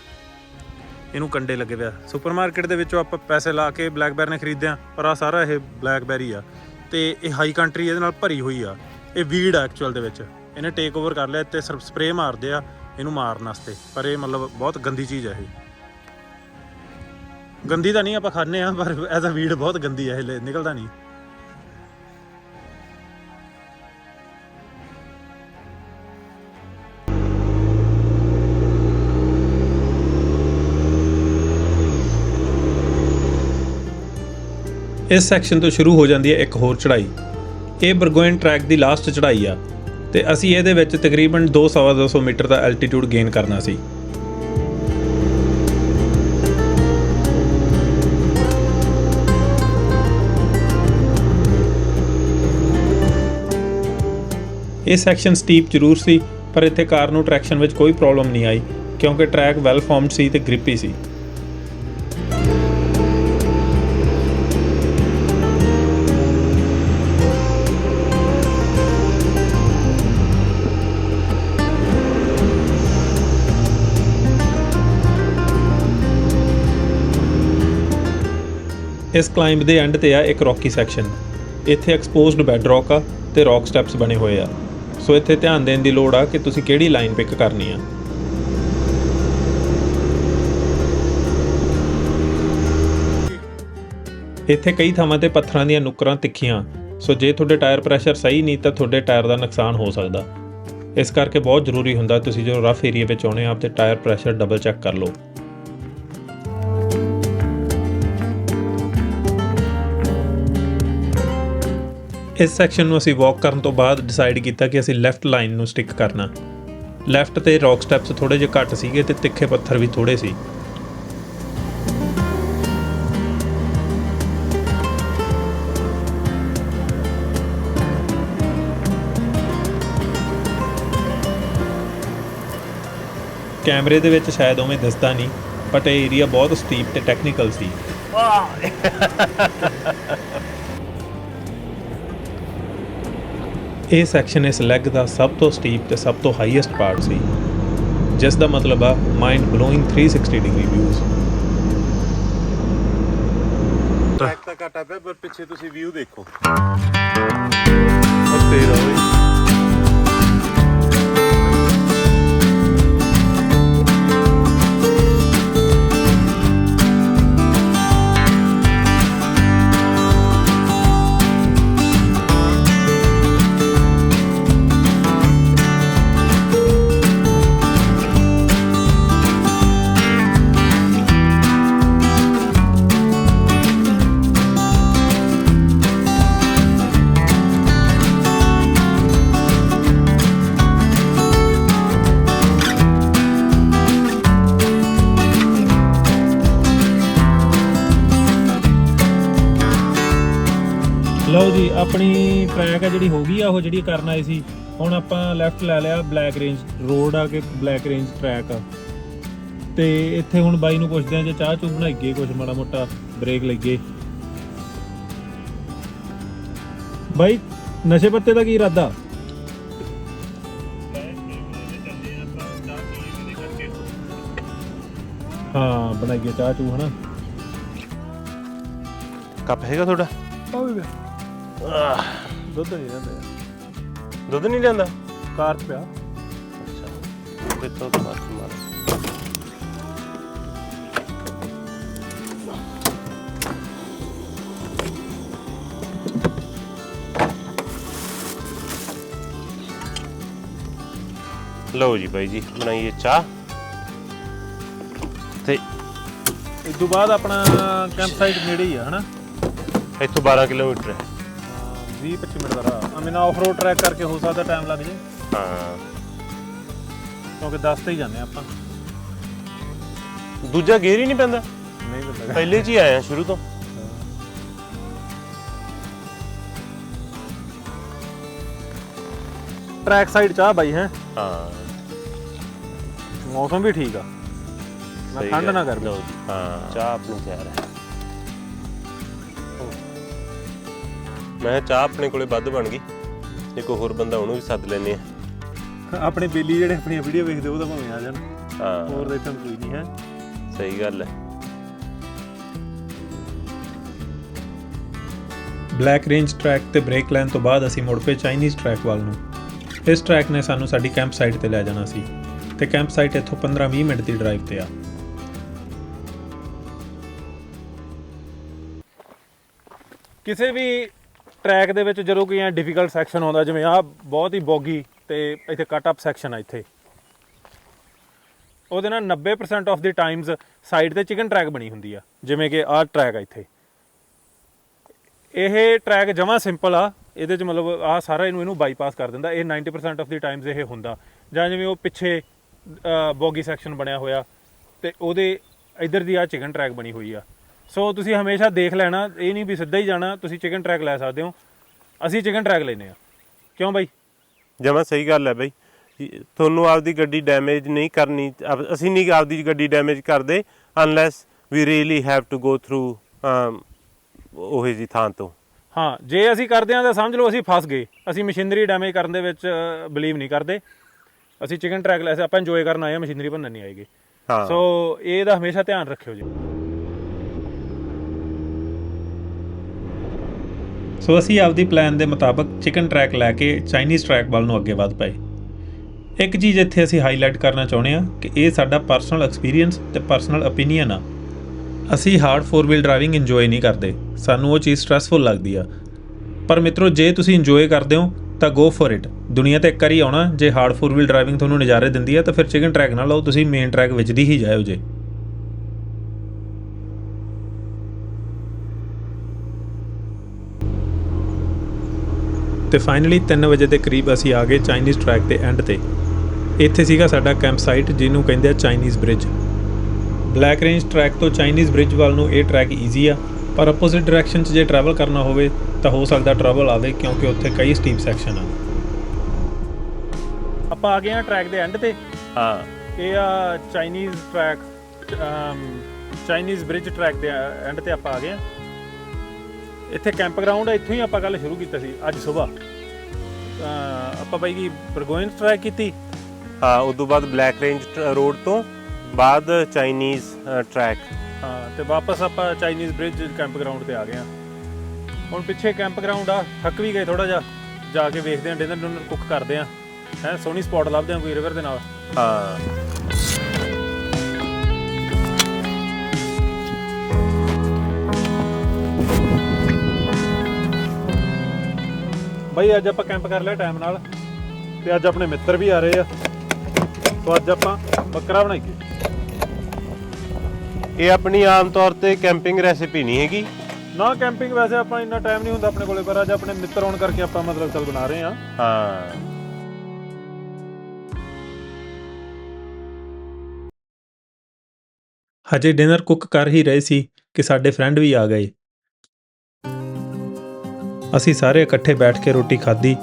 ਇਹਨੂੰ ਕੰਡੇ ਲੱਗੇ ਪਿਆ। ਸੁਪਰਮਾਰਕਟ ਦੇ ਵਿੱਚੋਂ ਆਪਾਂ ਪੈਸੇ ਲਾ ਕੇ ਬਲੈਕਬੈਰੀ ਨੇ ਖਰੀਦਿਆ, ਪਰ ਆ ਸਾਰਾ ਇਹ ਬਲੈਕਬੈਰੀ ਆ। ਤੇ ਇਹ ਹਾਈ ਕੰਟਰੀ ਇਹਦੇ ਨਾਲ ਭਰੀ ਹੋਈ ਆ। ਇਹ ਵੀਡ ਆ ਐਕਚੁਅਲ ਦੇ ਵਿੱਚ। ਇਹਨੇ ਟੇਕ ਓਵਰ ਕਰ ਲਿਆ ਤੇ ਸਿਰਫ ਸਪਰੇਅ ਮਾਰਦੇ ਆ, ਇਹਨੂੰ ਮਾਰਨ ਵਾਸਤੇ। ਪਰ ਇਹ ਮਤਲਬ ਬਹੁਤ ਗੰਦੀ ਚੀਜ਼ ਆ ਇਹ। ਗੰਦੀ ਤਾਂ ਨਹੀਂ ਆਪਾਂ ਖਾਂਦੇ ਆ, ਪਰ ਐਜ਼ ਅ ਵੀਡ ਬਹੁਤ ਗੰਦੀ ਆ ਇਹ ਲੈ- ਨਿਕਲਦਾ ਨਹੀਂ। ਇਸ ਸੈਕਸ਼ਨ ਤੋਂ ਸ਼ੁਰੂ ਹੋ ਜਾਂਦੀ ਹੈ ਇੱਕ ਹੋਰ ਚੜ੍ਹਾਈ। ਇਹ ਬਰਗੋਇਨ ਟਰੈਕ ਦੀ ਲਾਸਟ ਚੜ੍ਹਾਈ ਆ ਤੇ ਅਸੀਂ ਇਹਦੇ ਵਿੱਚ ਤਕਰੀਬਨ 2-250 ਮੀਟਰ ਦਾ ਐਲਟੀਟਿਊਡ ਗੇਨ ਕਰਨਾ ਸੀ। ਇਹ ਸੈਕਸ਼ਨ ਸਟੀਪ ਜ਼ਰੂਰ ਸੀ, ਪਰ ਇੱਥੇ ਕਾਰ ਨੂੰ ਟਰੈਕਸ਼ਨ ਵਿੱਚ ਕੋਈ ਪ੍ਰੋਬਲਮ ਨਹੀਂ ਆਈ, ਕਿਉਂਕਿ ਟਰੈਕ ਵੈਲ ਫਾਰਮਡ ਸੀ ਤੇ ਗ੍ਰਿਪੀ ਸੀ। ਇਸ ਕਲਾਈਂਬ ਦੇ ਐਂਡ ਤੇ ਆ ਇੱਕ ਰੌਕੀ ਸੈਕਸ਼ਨ ਇੱਥੇ ਐਕਸਪੋਜ਼ਡ ਬੈਡਰੌਕ ਆ ਤੇ ਰੌਕ ਸਟੈਪਸ ਬਣੇ ਹੋਏ ਆ। ਸੋ ਇੱਥੇ ਧਿਆਨ ਦੇਣ ਦੀ ਲੋੜ ਆ ਕਿ ਤੁਸੀਂ ਕਿਹੜੀ ਲਾਈਨ ਪਿਕ ਕਰਨੀ ਆ। ਇੱਥੇ ਕਈ ਥਾਵਾਂ ਤੇ ਪੱਥਰਾਂ ਦੀਆਂ ਨੁੱਕਰਾਂ ਤਿੱਖੀਆਂ। ਸੋ ਜੇ ਤੁਹਾਡੇ ਟਾਇਰ ਪ੍ਰੈਸ਼ਰ ਸਹੀ ਨਹੀਂ, ਤਾਂ ਤੁਹਾਡੇ ਟਾਇਰ ਦਾ ਨੁਕਸਾਨ ਹੋ ਸਕਦਾ। ਇਸ ਕਰਕੇ ਬਹੁਤ ਜ਼ਰੂਰੀ ਹੁੰਦਾ ਤੁਸੀਂ ਜਦੋਂ ਰਫ ਏਰੀਆ ਵਿੱਚ ਆਉਣੇ ਆ ਆਪਦੇ ਟਾਇਰ ਪ੍ਰੈਸ਼ਰ ਡਬਲ ਚੈੱਕ ਕਰ ਲਓ। ਇਸ ਸੈਕਸ਼ਨ ਨੂੰ ਅਸੀਂ ਵਾਕ ਕਰਨ ਤੋਂ ਬਾਅਦ ਡਿਸਾਈਡ ਕੀਤਾ ਕਿ ਅਸੀਂ ਲੈਫਟ ਲਾਈਨ ਨੂੰ ਸਟਿਕ ਕਰਨਾ। ਲੈਫਟ ਤੇ ਰੌਕ ਸਟੈਪਸ ਥੋੜੇ ਜਿਹੇ ਘੱਟ ਸੀਗੇ ਤੇ ਤਿੱਖੇ ਪੱਥਰ ਵੀ ਥੋੜੇ ਸੀ। ਕੈਮਰੇ ਦੇ ਵਿੱਚ ਸ਼ਾਇਦ ਉਵੇਂ ਦਿਸਦਾ ਨਹੀਂ ਬਟ ਇਹ ਏਰੀਆ ਬਹੁਤ ਸਟੀਪ ਤੇ ਟੈਕਨੀਕਲ ਸੀ। ਇਹ ਸੈਕਸ਼ਨ ਇਸ ਲੈਗ ਦਾ ਸਭ ਤੋਂ ਸਟੀਪ ਤੇ ਸਭ ਤੋਂ ਹਾਈਐਸਟ ਪਾਰਟ ਸੀ। ਜਿਸ ਦਾ ਮਤਲਬ ਆ mind blowing 360 degree views track ਤਾਂ ਘਟਾ ਪਿਆ, ਪਰ ਪਿੱਛੇ ਤੁਸੀਂ ਵਿਊ ਦੇਖੋ। ਉਹ ਤੇਰਾ ਓਏ ਆਪਣੀ ਟਰੈਕ ਆ ਜਿਹੜੀ ਹੋ ਗਈ ਆ ਉਹ ਜਿਹੜੀ ਕਰਨ ਆਏ ਸੀ ਹੁਣ ਆਪਾਂ ਲੈਫਟ ਲੈ ਲਿਆ ਬਲੈਕ ਰੇਂਜ ਰੋਡ ਆ ਕੇ ਬਲੈਕ ਰੇਂਜ ਟਰੈਕ ਆ। ਤੇ ਇੱਥੇ ਹੁਣ ਬਾਈ ਨੂੰ ਪੁੱਛਦੇ ਆ ਜੇ ਚਾਹ ਚੂ ਬਣਾਈਏ ਕੁਝ ਮਾੜਾ ਮੋਟਾ ਬ੍ਰੇਕ ਲਈਏ। ਬਾਈ ਨਸ਼ੇ ਪੱਤੇ ਦਾ ਕੀ ਇਰਾਦਾ? ਹਾਂ ਬਣਾਈਏ ਚਾਹ ਚੂ ਹਨਾ? ਕੱਪ ਹੈਗਾ ਤੁਹਾਡਾ? ਦੁੱਧ ਨਹੀਂ ਰਹਿੰਦਾ ਦੁੱਧ ਨਹੀਂ ਲਿਆਂਦਾ ਕਾਰ 'ਚ ਪਿਆ। ਅੱਛਾ। ਫਿਰ ਤੋਂ ਤਾਂ ਮਾਰ ਮਾਰ। ਲਓ ਜੀ ਬਾਈ ਜੀ ਬਣਾਈਏ ਚਾਹ। ਤੇ ਇਸ ਤੋਂ ਬਾਅਦ ਆਪਣਾ ਕੈਂਪ ਸਾਈਟ ਨੇੜੇ ਹੀ ਆ ਹਨਾ? ਇੱਥੋਂ 12 ਕਿਲੋਮੀਟਰ ਹੈ। 20 25 ਮਿੰਟ ਦਾ ਰਾਹ। ਆ ਮੈਨਾਂ ਆਫ ਰੋਡ ਟਰੈਕ ਕਰਕੇ ਹੋ ਸਕਦਾ ਟਾਈਮ ਲੱਗ ਜੇ। ਹਾਂ। ਕਿਉਂਕਿ 10 ਤੇ ਹੀ ਜਾਂਦੇ ਆਪਾਂ। ਦੂਜਾ ਗੇਅਰ ਹੀ ਨਹੀਂ ਪੈਂਦਾ। ਨਹੀਂ ਬੰਦਾ ਪਹਿਲੇ 'ਚ ਹੀ ਆਇਆ ਸ਼ੁਰੂ ਤੋਂ। ਟਰੈਕ ਸਾਈਡ ਚਾਹ ਬਾਈ ਹੈ। ਹਾਂ। ਮੌਸਮ ਵੀ ਠੀਕ ਆ। ਨਾ ਸਹੀ ਠੰਡ ਗੱਲ। ਨਾ ਗਰਮੀ ਲਓ ਜੀ, ਹਾਂ। ਚਾਹ ਆਪਣੀ ਤਿਆਰ ਹੈ। ਮੈਂ ਕਿਹਾ ਚਾਹ ਆਪਣੇ ਕੋਲੇ ਵੱਧ ਬਣ ਗਈ। ਜੇ ਕੋਈ ਹੋਰ ਬੰਦਾ ਉਹਨੂੰ ਵੀ ਸੱਦ ਲੈਨੇ ਆ ਆਪਣੇ ਬੇਲੀ ਜਿਹੜੇ ਆਪਣੀਆਂ ਵੀਡੀਓ ਵੇਖਦੇ ਉਹ ਤਾਂ ਭਾਵੇਂ ਆ ਜਾਣ। ਹਾਂ। ਹੋਰ ਤਾਂ ਇੱਥੇ ਕੋਈ ਨਹੀਂ ਹੈ। ਸਹੀ ਗੱਲ ਹੈ। ਬਲੈਕ ਰੇਂਜ ਟਰੈਕ ਤੇ ਬ੍ਰੇਕ ਲੈਣ ਤੋਂ ਬਾਅਦ ਅਸੀਂ ਮੁੜ ਪਏ ਚਾਈਨੀਜ਼ ਟਰੈਕ ਵੱਲ ਨੂੰ। ਇਸ ਟਰੈਕ ਨੇ ਸਾਨੂੰ ਸਾਡੀ ਕੈਂਪ ਸਾਈਟ ਤੇ ਲੈ ਜਾਣਾ ਸੀ। ਤੇ ਕੈਂਪ ਸਾਈਟ ਇੱਥੋਂ 15-20 ਮਿੰਟ ਦੀ ਡਰਾਈਵ ਤੇ ਆ। ਕਿਸੇ ਵੀ ਟਰੈਕ ਦੇ ਵਿੱਚ ਜਦੋਂ ਕੋਈ ਐ ਡਿਫਿਕਲਟ ਸੈਕਸ਼ਨ ਆਉਂਦਾ, ਜਿਵੇਂ ਆ ਬਹੁਤ ਹੀ ਬੋਗੀ ਤੇ ਇੱਥੇ ਕੱਟ ਅਪ ਸੈਕਸ਼ਨ ਆ ਇੱਥੇ। ਉਹਦੇ ਨਾਲ 90% ਆਫ ਦੀ ਟਾਈਮਸ ਸਾਈਡ ਤੇ ਚਿਕਨ ਟਰੈਕ ਬਣੀ ਹੁੰਦੀ ਆ, ਜਿਵੇਂ ਕਿ ਆਹ ਟਰੈਕ ਆ ਇੱਥੇ। ਇਹ ਟਰੈਕ ਜਮਾ ਸਿੰਪਲ ਆ, ਇਹਦੇ ਚ ਮਤਲਬ ਆ ਸਾਰਾ ਇਹਨੂੰ ਇਹਨੂੰ ਬਾਈਪਾਸ ਕਰ ਦਿੰਦਾ, ਇਹ 90% ਆਫ ਦੀ ਟਾਈਮਸ ਇਹ ਹੁੰਦਾ। ਜਾਂ ਜਿਵੇਂ ਉਹ ਪਿੱਛੇ ਬੋਗੀ ਸੈਕਸ਼ਨ ਬਣਿਆ ਹੋਇਆ, ਤੇ ਉਹਦੇ, ਇਧਰ ਦੀ ਆ ਚਿਕਨ ਟਰੈਕ ਬਣੀ ਹੋਈ ਆ। ਸੋ ਤੁਸੀਂ ਹਮੇਸ਼ਾ ਦੇਖ ਲੈਣਾ ਇਹ ਨਹੀਂ ਵੀ ਸਿੱਧਾ ਹੀ ਜਾਣਾ ਤੁਸੀਂ ਚਿਕਨ ਟਰੈਕ ਲੈ ਸਕਦੇ ਹੋ। ਅਸੀਂ ਚਿਕਨ ਟਰੈਕ ਲੈਨੇ ਆ ਕਿਉਂ ਬਾਈ? ਜਮਾ ਸਹੀ ਗੱਲ ਹੈ ਬਈ। ਤੁਹਾਨੂੰ ਆਪਦੀ ਗੱਡੀ ਡੈਮੇਜ ਨਹੀਂ ਕਰਨੀ ਅਸੀਂ ਨਹੀਂ ਆਪਦੀ ਗੱਡੀ ਡੈਮੇਜ ਕਰਦੇ unless we really have to go through ਉਹੇ ਜੀ ਥਾਂ ਤੋਂ। ਹਾਂ ਜੇ ਅਸੀਂ ਕਰਦੇ ਹਾਂ ਤਾਂ ਸਮਝ ਲਓ ਅਸੀਂ ਫਸ ਗਏ। ਅਸੀਂ ਮਸ਼ੀਨਰੀ ਡੈਮੇਜ ਕਰਨ ਦੇ ਵਿੱਚ ਬਲੀਵ ਨਹੀਂ ਕਰਦੇ। ਅਸੀਂ ਚਿਕਨ ਟਰੈਕ ਲੈ ਆਪਾਂ ਇੰਜੋਏ ਕਰਨ ਆਏ ਹਾਂ ਮਸ਼ੀਨਰੀ ਭੰਨਣ ਨਹੀਂ ਆਏਗੇ। ਹਾਂ। ਸੋ ਇਹਦਾ ਹਮੇਸ਼ਾ ਧਿਆਨ ਰੱਖਿਓ ਜੀ। ਸੋ ਅਸੀਂ ਆਪਦੀ ਪਲਾਨ ਦੇ ਮੁਤਾਬਕ ਚਿਕਨ ਟਰੈਕ ਲੈ ਕੇ ਚਾਈਨੀਜ਼ ਟਰੈਕ ਵੱਲ ਨੂੰ ਅੱਗੇ ਵਧ ਪਏ। ਇੱਕ ਚੀਜ਼ ਇੱਥੇ ਅਸੀਂ ਹਾਈਲਾਈਟ ਕਰਨਾ ਚਾਹੁੰਦੇ ਹਾਂ ਕਿ ਇਹ ਸਾਡਾ ਪਰਸਨਲ ਐਕਸਪੀਰੀਅੰਸ ਤੇ ਪਰਸਨਲ ਓਪੀਨੀਅਨ ਆ। ਅਸੀਂ hard four wheel driving enjoy ਨਹੀਂ ਕਰਦੇ। ਸਾਨੂੰ ਉਹ ਚੀਜ਼ ਸਟ੍ਰੈਸਫੁਲ ਲੱਗਦੀ ਆ। ਪਰ ਮਿੱਤਰੋ, ਜੇ ਤੁਸੀਂ ਇੰਜੋਏ ਕਰਦੇ ਹੋ, ਤਾਂ ਗੋ ਫॉर ਇਟ ਦੁਨੀਆ ਤੇ ਇੱਕ ਵਾਰੀ ਆਉਣਾ, ਜੇ ਹਾਰਡ ਫੋਰ ਵੀਲ ਡਰਾਈਵਿੰਗ ਤੁਹਾਨੂੰ ਨਜ਼ਾਰੇ ਦਿੰਦੀ ਆ, ਤਾਂ ਫਿਰ ਚਿਕਨ ਟਰੈਕ ਨਾ ਲਓ, ਤੁਸੀਂ ਮੇਨ ਟਰੈਕ ਵਿੱਚ ਦੀ ਹੀ ਜਾਇਓ ਜੇ। ਤੇ ਫਾਈਨਲੀ 3 ਵਜੇ ਦੇ ਕਰੀਬ ਅਸੀਂ ਆ ਗਏ ਚਾਈਨੀਜ਼ ਟਰੈਕ ਦੇ ਐਂਡ ਤੇ। ਇੱਥੇ ਸੀਗਾ ਸਾਡਾ ਕੈਂਪ ਸਾਈਟ ਜਿਹਨੂੰ ਕਹਿੰਦੇ ਆ Chinese bridge black range track ਤੋਂ ਚਾਈਨੀਜ਼ ਬ੍ਰਿਜ ਵੱਲ ਨੂੰ ਇਹ ਟਰੈਕ ਈਜ਼ੀ ਆ ਪਰ ਅਪੋਜ਼ਿਟ ਡਾਇਰੈਕਸ਼ਨ 'ਚ ਜੇ ਟਰੈਵਲ ਕਰਨਾ ਹੋਵੇ ਤਾਂ ਹੋ ਸਕਦਾ ਟਰਬਲ ਆਵੇ ਕਿਉਂਕਿ ਉੱਥੇ ਕਈ ਸਟੀਪ ਸੈਕਸ਼ਨ ਆ। ਆਪਾਂ ਆ ਗਏ ਹਾਂ ਟਰੈਕ ਦੇ ਐਂਡ ਤੇ। ਹਾਂ। ਇਹ ਆ Chinese track Chinese bridge track ਦੇ ਐਂਡ ਤੇ ਆਪਾਂ ਆ ਗਏ ਹਾਂ ਇੱਥੇ ਕੈਂਪ ਗਰਾਊਂਡ ਹੈ ਇੱਥੋਂ ਹੀ ਆਪਾਂ ਕੱਲ ਸ਼ੁਰੂ ਕੀਤਾ ਸੀ ਅੱਜ ਸਵੇਰ। ਆਪਾਂ ਬਾਈ ਕੀ ਬਰਗੋਇਨ ਟਰੈਕ ਕੀਤੀ। ਹਾਂ ਉਸ ਤੋਂ ਬਾਅਦ ਬਲੈਕ ਰੇਂਜ ਰੋਡ ਤੋਂ ਬਾਅਦ ਚਾਈਨੀਜ਼ ਟਰੈਕ ਹਾਂ ਤੇ ਵਾਪਸ ਆਪਾਂ ਚਾਈਨੀਜ਼ ਬ੍ਰਿਜ ਕੈਂਪ ਗਰਾਊਂਡ ਤੇ ਆ ਗਏ ਹਾਂ। ਹੁਣ ਪਿੱਛੇ ਕੈਂਪ ਗਰਾਊਂਡ ਆ ਥੱਕ ਵੀ ਗਏ ਥੋੜਾ ਜਿਹਾ ਜਾ ਕੇ ਵੇਖਦੇ ਹਾਂ ਡਿਨਰ ਡਿਨਰ ਕੁੱਕ ਕਰਦੇ ਹਾਂ। ਹੈ ਸੋਹਣੀ ਸਪੌਟ ਲੱਭਦੇ ਹਾਂ ਕੋਈ ਰਿਵਰ ਦੇ ਨਾਲ। ਹਾਂ। ਬਾਈ ਅੱਜ ਆਪਾਂ ਕੈਂਪ ਕਰ ਲਿਆ ਟਾਈਮ ਨਾਲ ਤੇ ਅੱਜ ਆਪਣੇ ਮਿੱਤਰ ਵੀ ਆ ਰਹੇ ਆ। ਸੋ ਅੱਜ ਆਪਾਂ ਬੱਕਰਾ ਬਣਾਈਏ। ਇਹ ਆਪਣੀ ਆਮ ਤੌਰ ਤੇ ਕੈਂਪਿੰਗ ਰੈਸਿਪੀ ਨਹੀਂ ਹੈਗੀ। ਨਾ ਕੈਂਪਿੰਗ ਵੈਸੇ ਆਪਾਂ ਇੰਨਾ ਟਾਈਮ ਨਹੀਂ ਹੁੰਦਾ ਆਪਣੇ ਕੋਲੇ ਪਰ ਅੱਜ ਆਪਣੇ ਮਿੱਤਰ ਆਉਣ ਕਰਕੇ ਆਪਾਂ ਮਤਲਬ ਚੱਲ ਬਣਾ ਰਹੇ ਆ। ਹਾਂ। ਹਜੇ ਡਿਨਰ ਕੁੱਕ ਕਰ ਹੀ ਰਹੇ ਸੀ ਕਿ ਸਾਡੇ ਫਰੈਂਡ ਵੀ ਆ ਗਏ। ਅਸੀਂ ਸਾਰੇ ਇਕੱਠੇ ਬੈਠ ਕੇ ਰੋਟੀ ਖਾਧੀ,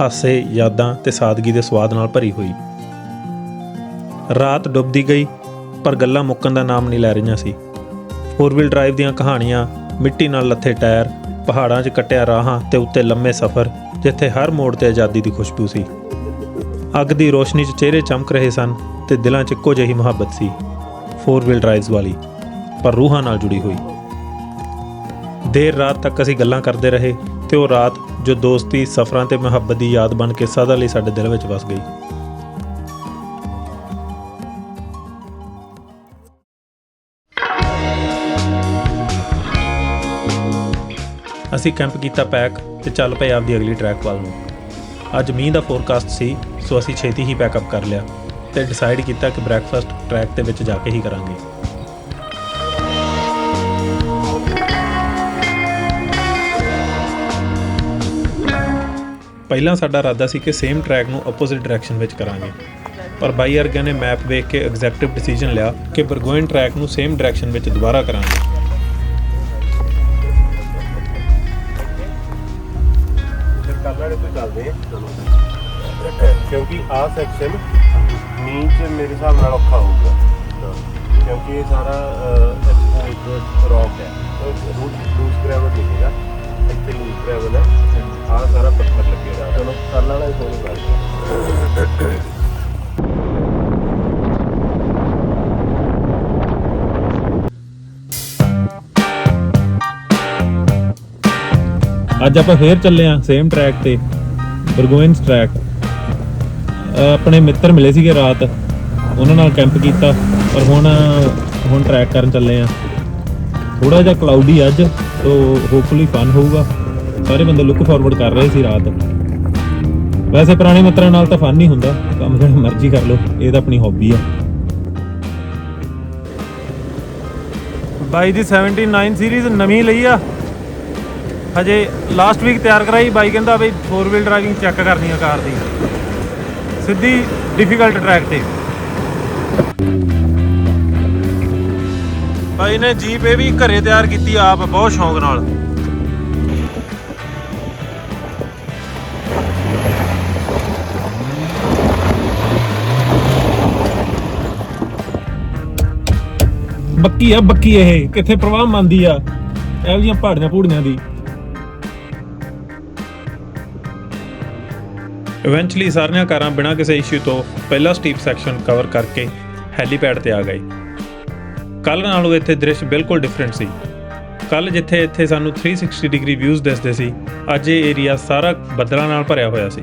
ਹਾਸੇ, ਯਾਦਾਂ ਤੇ ਸਾਦਗੀ ਦੇ ਸਵਾਦ ਨਾਲ ਭਰੀ ਹੋਈ। ਰਾਤ ਡੁੱਬਦੀ ਗਈ, ਪਰ ਗੱਲਾਂ ਮੁੱਕਣ ਦਾ ਨਾਮ ਨਹੀਂ ਲੈ ਰਹੀਆਂ ਸੀ। ਫੋਰ ਵੀਲ ਡਰਾਈਵ ਦੀਆਂ ਕਹਾਣੀਆਂ, ਮਿੱਟੀ ਨਾਲ ਲੱਥੇ ਟਾਇਰ, ਪਹਾੜਾਂ 'ਚ ਕੱਟਿਆ ਰਾਹਾਂ ਤੇ ਉੱਤੇ ਲੰਮੇ ਸਫ਼ਰ, ਜਿੱਥੇ ਹਰ ਮੋੜ ਤੇ ਆਜ਼ਾਦੀ ਦੀ ਖੁਸ਼ਬੂ ਸੀ। ਅੱਗ ਦੀ ਰੋਸ਼ਨੀ 'ਚ ਚਿਹਰੇ ਚਮਕ ਰਹੇ ਸਨ ਤੇ ਦਿਲਾਂ 'ਚ ਇੱਕੋ ਜਿਹੀ ਮੁਹੱਬਤ ਸੀ ਫੋਰ ਵੀਲ ਡਰਾਈਵਸ ਵਾਲੀ, ਪਰ ਰੂਹਾਂ ਨਾਲ ਜੁੜੀ ਹੋਈ। ਦੇਰ ਰਾਤ ਤੱਕ ਅਸੀਂ ਗੱਲਾਂ ਕਰਦੇ ਰਹੇ ਤੇ ਉਹ ਰਾਤ ਜੋ ਦੋਸਤੀ, ਸਫ਼ਰਾਂ ਤੇ ਮੁਹੱਬਤ ਦੀ ਯਾਦ ਬਣ ਕੇ ਸਦਾ ਲਈ ਸਾਡੇ ਦਿਲ ਵਿੱਚ ਵਸ ਗਈ। ਅਸੀਂ ਕੈਂਪ ਕੀਤਾ ਪੈਕ ਤੇ ਚੱਲ ਪਏ ਆਪਦੀ ਅਗਲੀ ਟਰੈਕ ਵੱਲ ਨੂੰ। ਅੱਜ ਮੀਂਹ ਦਾ ਫੋਰਕਾਸਟ ਸੀ, ਸੋ ਅਸੀਂ ਛੇਤੀ ਹੀ ਪੈਕਅਪ ਕਰ ਲਿਆ ਤੇ ਡਿਸਾਈਡ ਕੀਤਾ ਕਿ ਬ੍ਰੈਕਫਾਸਟ ਟਰੈਕ ਦੇ ਵਿੱਚ ਜਾ ਕੇ ਹੀ ਕਰਾਂਗੇ। ਪਹਿਲਾਂ ਸਾਡਾ ਇਰਾਦਾ ਸੀ ਕਿ ਸੇਮ ਟਰੈਕ ਨੂੰ ਆਪੋਜ਼ਿਟ ਡਾਇਰੈਕਸ਼ਨ ਵਿੱਚ ਕਰਾਂਗੇ। ਪਰ ਬਾਈ ਅਰਗਿਆ ਨੇ ਮੈਪ ਵੇਖ ਕੇ ਐਗਜ਼ੈਕਟਿਵ ਡਿਸੀਜਨ ਲਿਆ ਕਿ ਬਰਗੋਇਨ ਟਰੈਕ ਨੂੰ ਸੇਮ ਡਾਇਰੈਕਸ਼ਨ ਵਿੱਚ ਦੁਬਾਰਾ ਕਰਾਂਗੇ। ਫਿਰ ਆ ਕਿਉਂਕਿ ਆਹ ਸੈਕਸ਼ਨ ਮੀਂਹ ਚ ਮੇਰੇ ਹਿਸਾਬ ਨਾਲ ਔਖਾ ਹੋਊਗਾ। ਕਿਉਂਕਿ ਇਹ ਸਾਰਾ ਐਕਸਪੋਜ਼ ਰੌਕ ਹੈ। ਲੂਸ ਗ੍ਰੈਵਲ ਨਹੀਂ ਇੱਥੇ ਲੂਸ ਗ੍ਰੈਵਲ ਹੈ। ਆਹ ਸਾਰਾ ਪੱਥਰ ਲੱਗੇਗਾ ਚਲੋ ਕੱਲ ਵਾਲਾ ਹੀ ਤੁਹਾਨੂੰ ਕਰਦੇ ਅੱਜ ਆਪਾਂ ਫੇਰ ਚੱਲੇ ਆ ਸੇਮ ਟਰੈਕ ਤੇ ਬਰਗੋਇਨਸ ਟਰੈਕ ਆਪਣੇ ਮਿੱਤਰ ਮਿਲੇ ਸੀਗੇ ਰਾਤ, ਉਹਨਾਂ ਨਾਲ ਕੈਂਪ ਕੀਤਾ, ਪਰ ਹੁਣ ਹੁਣ ਟਰੈਕ ਕਰਨ ਚੱਲੇ ਆ। ਥੋੜਾ ਜਿਹਾ ਕਲਾਉਡੀ ਅੱਜ ਸੋ ਹੋਪਫੁਲੀ ਫਨ ਹੋਊਗਾ। ਸਾਰੇ ਬੰਦੇ ਲੁੱਕ ਫਾਰਵਰਡ ਕਰ ਰਹੇ ਸੀ ਰਾਤ। ਵੈਸੇ ਪੁਰਾਣੇ ਮਿੱਤਰਾਂ ਨਾਲ ਤਾਂ ਫਨ ਨਹੀਂ ਹੁੰਦਾ, ਕੰਮ ਜਿਹੜਾ ਮਰਜ਼ੀ ਕਰ ਲਓ, ਇਹ ਤਾਂ ਆਪਣੀ ਹੌਬੀ ਆ। ਬਾਈ ਦੀ 79 ਸੀਰੀਜ਼ ਨਵੀਂ ਲਈ ਆ। ਹਜੇ ਲਾਸਟ ਵੀਕ ਤਿਆਰ ਕਰਾਈ, ਬਾਈ ਕਹਿੰਦਾ ਬਈ 4 ਵੀਲ ਡਰਾਈਵਿੰਗ ਚੈੱਕ ਕਰਨੀ ਆ ਕਾਰ ਦੀ। ਸਿੱਧੀ ਡਿਫਿਕਲਟ ਟਰੈਕ ਤੇ। ਬਾਈ ਨੇ ਜੀਪ ਇਹ ਵੀ ਘਰੇ ਤਿਆਰ ਕੀਤੀ, ਆਪ ਬਹੁਤ ਸ਼ੌਂਕ ਨਾਲ। ਬੱਕੀ ਆ, ਬੱਕੀ ਇਹ, ਕਿੱਥੇ ਪ੍ਰਵਾਹ ਮੰਨਦੀ ਆ? ਇਹੋ ਜਿਹੀਆਂ ਪਹਾੜੀਆਂ ਪੂੜੀਆਂ ਦੀ। ਇਵੈਂਚੁਅਲੀ ਸਾਰੀਆਂ ਕਾਰਾਂ ਬਿਨਾਂ ਕਿਸੇ ਇਸ਼ੂ ਤੋਂ ਪਹਿਲਾ ਸਟੀਪ ਸੈਕਸ਼ਨ ਕਵਰ ਕਰਕੇ ਹੈਲੀਪੈਡ ਤੇ ਆ ਗਏ। ਕੱਲ ਨਾਲੋਂ ਇੱਥੇ ਦ੍ਰਿਸ਼ ਬਿਲਕੁਲ ਡਿਫਰੈਂਟ ਸੀ। ਕੱਲ ਜਿੱਥੇ ਇੱਥੇ ਸਾਨੂੰ 360 ਡਿਗਰੀ ਵਿਊਜ਼ ਦਿਸਦੇ ਸੀ, ਅੱਜ ਇਹ ਏਰੀਆ ਸਾਰਾ ਬੱਦਲਾਂ ਨਾਲ ਭਰਿਆ ਹੋਇਆ ਸੀ।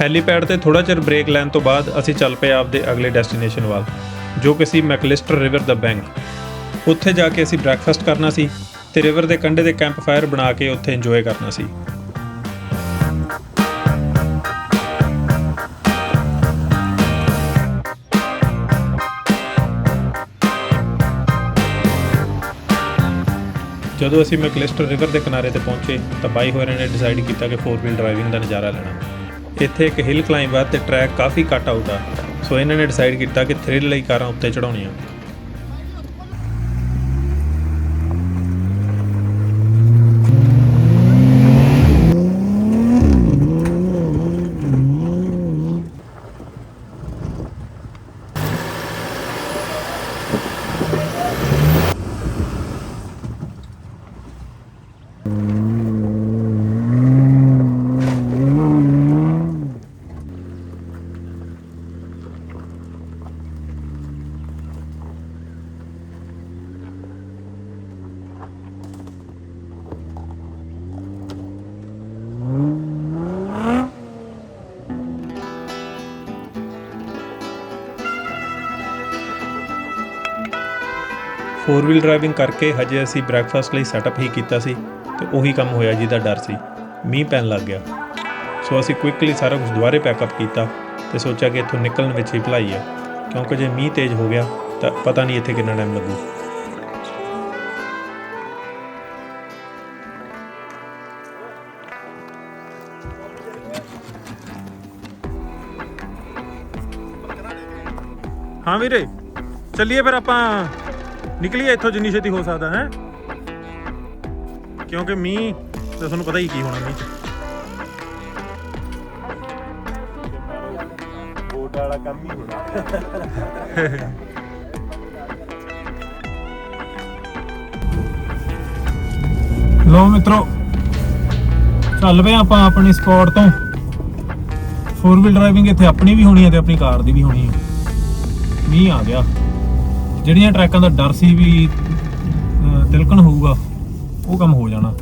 ਹੈਲੀਪੈਡ ਤੇ ਥੋੜਾ ਚਿਰ ਬ੍ਰੇਕ ਲੈਣ ਤੋਂ ਬਾਅਦ ਅਸੀਂ ਚੱਲ ਪਏ ਆਪਦੇ ਅਗਲੇ ਡੈਸਟੀਨੇਸ਼ਨ ਵੱਲ, ਜੋ ਕਿ ਸੀ ਮੈਕਲਿਸਟਰ ਰਿਵਰ ਦਾ ਬੈਂਕ। ਉੱਥੇ ਜਾ ਕੇ ਅਸੀਂ ਬ੍ਰੈਕਫਾਸਟ ਕਰਨਾ ਸੀ ਤੇ ਰਿਵਰ ਦੇ ਕੰਢੇ ਦੇ ਕੈਂਪ ਫਾਇਰ ਬਣਾ ਕੇ ਉੱਥੇ ਇੰਜੋਏ ਕਰਨਾ ਸੀ। ਜਦੋਂ ਅਸੀਂ ਮੈਕਲਿਸਟਰ ਰਿਵਰ ਦੇ ਕਿਨਾਰੇ ਤੇ ਪਹੁੰਚੇ ਤਾਂ ਬਾਈ ਹੋਰਾਂ ਨੇ ਡਿਸਾਈਡ ਕੀਤਾ ਕਿ 4 ਵੀਲ ਡਰਾਈਵਿੰਗ ਦਾ ਨਜ਼ਾਰਾ ਲੈਣਾ। ਇੱਥੇ ਇੱਕ ਹਿਲ ਕਲਾਈਂਬ ਆ ਤੇ ਟਰੈਕ ਕਾਫੀ ਕੱਟ ਆਊਟ ਆ। ਸੋ ਇਹਨਾਂ ਨੇ ਡਿਸਾਈਡ ਕੀਤਾ ਕਿ ਥ੍ਰਿਲ ਲਈ ਕਾਰਾਂ ਉੱਤੇ ਚੜਾਉਣੀਆਂ ਫੋਰ ਵੀਲ ਡਰਾਈਵਿੰਗ ਕਰਕੇ ਹਜੇ ਅਸੀਂ ਬ੍ਰੈਕਫਾਸਟ ਲਈ ਸੈਟਅਪ ਹੀ ਕੀਤਾ ਸੀ ਤੇ ਉਹੀ ਕੰਮ ਹੋਇਆ ਜਿਹਦਾ ਡਰ ਸੀ। ਮੀਂਹ ਪੈਣ ਲੱਗ ਗਿਆ। ਸੋ ਅਸੀਂ ਕੁਇਕਲੀ ਸਾਰਾ ਕੁਝ ਦੁਬਾਰੇ ਪੈਕਅਪ ਕੀਤਾ ਤੇ ਸੋਚਿਆ ਕਿ ਇੱਥੋਂ ਨਿਕਲਣ ਵਿੱਚ ਹੀ ਭਲਾਈ ਹੈ। ਕਿਉਂਕਿ ਜੇ ਮੀਂਹ ਤੇਜ਼ ਹੋ ਗਿਆ ਤਾਂ ਪਤਾ ਨਹੀਂ ਇੱਥੇ ਕਿੰਨਾ ਟਾਈਮ ਲੱਗੂ। ਹਾਂ ਵੀਰੇ, ਚੱਲੀਏ ਫਿਰ ਆਪਾਂ ਨਿਕਲੀਏ ਇੱਥੋਂ ਜਿੰਨੀ ਛੇਤੀ ਹੋ ਸਕਦਾ ਹੈ? ਕਿਉਂਕਿ ਮੀਂਹ ਤਾਂ ਤੁਹਾਨੂੰ ਪਤਾ ਹੀ ਕੀ ਹੋਣਾ ਮੀਂਹ ਚ। ਬੋਟ ਵਾਲਾ ਕੰਮ ਹੀ ਹੋਣਾ। ਲੋ ਮਿੱਤਰੋ ਚੱਲ ਪਏ ਆਪਾਂ ਆਪਣੀ ਸਪੌਟ ਤੋਂ। 4 ਵੀਲ ਡਰਾਈਵਿੰਗ ਇੱਥੇ ਆਪਣੀ ਵੀ ਹੋਣੀ ਹੈ ਤੇ ਆਪਣੀ ਕਾਰ ਦੀ ਵੀ ਹੋਣੀ ਹੈ ਮੀਂਹ ਆ ਗਿਆ। ਜਿਹੜੀਆਂ ਟਰੈਕਾਂ ਦਾ ਡਰ ਸੀ ਵੀ ਤਿਲਕਣ ਹੋਊਗਾ, ਉਹ ਕੰਮ ਹੋ ਜਾਣਾ।